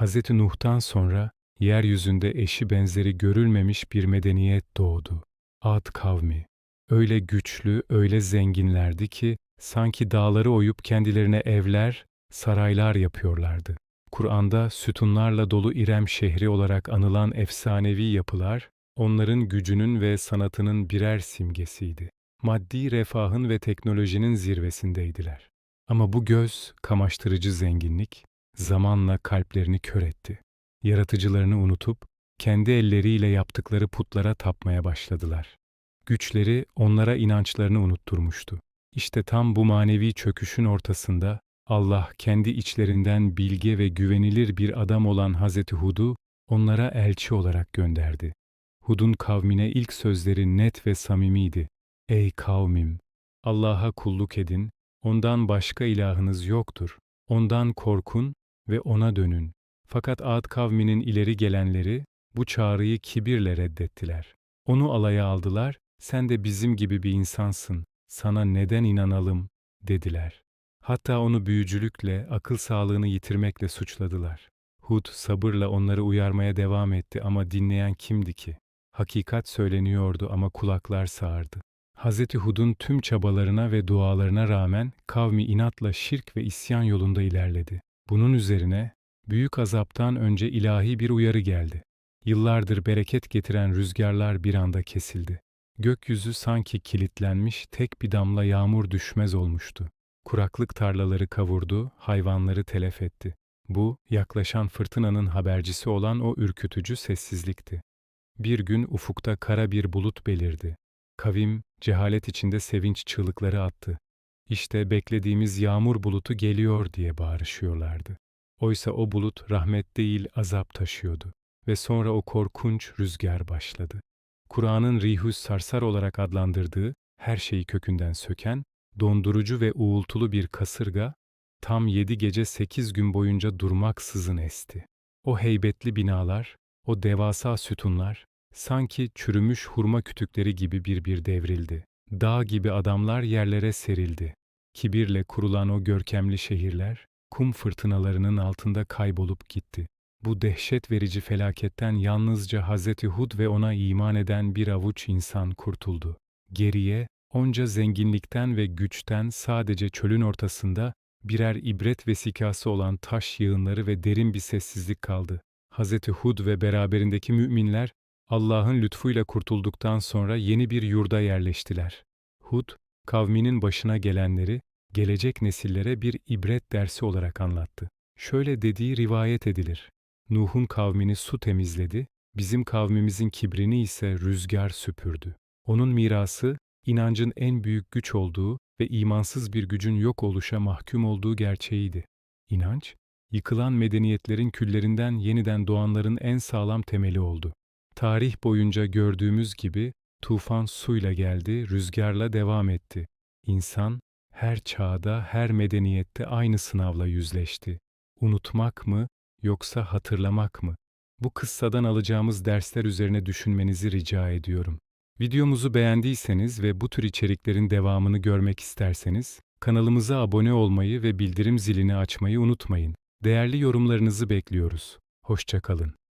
Hz. Nuh'tan sonra yeryüzünde eşi benzeri görülmemiş bir medeniyet doğdu. Ad kavmi. Öyle güçlü, öyle zenginlerdi ki sanki dağları oyup kendilerine evler, saraylar yapıyorlardı. Kur'an'da sütunlarla dolu İrem şehri olarak anılan efsanevi yapılar, onların gücünün ve sanatının birer simgesiydi. Maddi refahın ve teknolojinin zirvesindeydiler. Ama bu göz, kamaştırıcı zenginlik, zamanla kalplerini kör etti. Yaratıcılarını unutup, kendi elleriyle yaptıkları putlara tapmaya başladılar. Güçleri onlara inançlarını unutturmuştu. İşte tam bu manevi çöküşün ortasında Allah kendi içlerinden bilge ve güvenilir bir adam olan Hazreti Hud'u onlara elçi olarak gönderdi. Hud'un kavmine ilk sözleri net ve samimiydi. Ey kavmim! Allah'a kulluk edin, ondan başka ilahınız yoktur. Ondan korkun ve ona dönün. Fakat Ad kavminin ileri gelenleri bu çağrıyı kibirle reddettiler. Onu alaya aldılar, sen de bizim gibi bir insansın, sana neden inanalım, dediler. Hatta onu büyücülükle, akıl sağlığını yitirmekle suçladılar. Hud sabırla onları uyarmaya devam etti ama dinleyen kimdi ki? Hakikat söyleniyordu ama kulaklar sağırdı. Hz. Hud'un tüm çabalarına ve dualarına rağmen kavmi inatla şirk ve isyan yolunda ilerledi. Bunun üzerine büyük azaptan önce ilahi bir uyarı geldi. Yıllardır bereket getiren rüzgarlar bir anda kesildi. Gökyüzü sanki kilitlenmiş tek bir damla yağmur düşmez olmuştu. Kuraklık tarlaları kavurdu, hayvanları telef etti. Bu, yaklaşan fırtınanın habercisi olan o ürkütücü sessizlikti. Bir gün ufukta kara bir bulut belirdi. Kavim, cehalet içinde sevinç çığlıkları attı. İşte beklediğimiz yağmur bulutu geliyor diye bağırışıyorlardı. Oysa o bulut rahmet değil azap taşıyordu. Ve sonra o korkunç rüzgar başladı. Kur'an'ın rihus sarsar olarak adlandırdığı, her şeyi kökünden söken, dondurucu ve uğultulu bir kasırga, tam yedi gece sekiz gün boyunca durmaksızın esti. O heybetli binalar, o devasa sütunlar, sanki çürümüş hurma kütükleri gibi bir bir devrildi. Dağ gibi adamlar yerlere serildi. Kibirle kurulan o görkemli şehirler, kum fırtınalarının altında kaybolup gitti. Bu dehşet verici felaketten yalnızca Hazreti Hud ve ona iman eden bir avuç insan kurtuldu. Geriye, onca zenginlikten ve güçten sadece çölün ortasında birer ibret vesikası olan taş yığınları ve derin bir sessizlik kaldı. Hazreti Hud ve beraberindeki müminler Allah'ın lütfuyla kurtulduktan sonra yeni bir yurda yerleştiler. Hud, kavminin başına gelenleri gelecek nesillere bir ibret dersi olarak anlattı. Şöyle dediği rivayet edilir. Nuh'un kavmini su temizledi, bizim kavmimizin kibrini ise rüzgar süpürdü. Onun mirası, inancın en büyük güç olduğu ve imansız bir gücün yok oluşa mahkum olduğu gerçeğiydi. İnanç, yıkılan medeniyetlerin küllerinden yeniden doğanların en sağlam temeli oldu. Tarih boyunca gördüğümüz gibi tufan suyla geldi, rüzgarla devam etti. İnsan her çağda, her medeniyette aynı sınavla yüzleşti. Unutmak mı yoksa hatırlamak mı? Bu kıssadan alacağımız dersler üzerine düşünmenizi rica ediyorum. Videomuzu beğendiyseniz ve bu tür içeriklerin devamını görmek isterseniz kanalımıza abone olmayı ve bildirim zilini açmayı unutmayın. Değerli yorumlarınızı bekliyoruz. Hoşçakalın.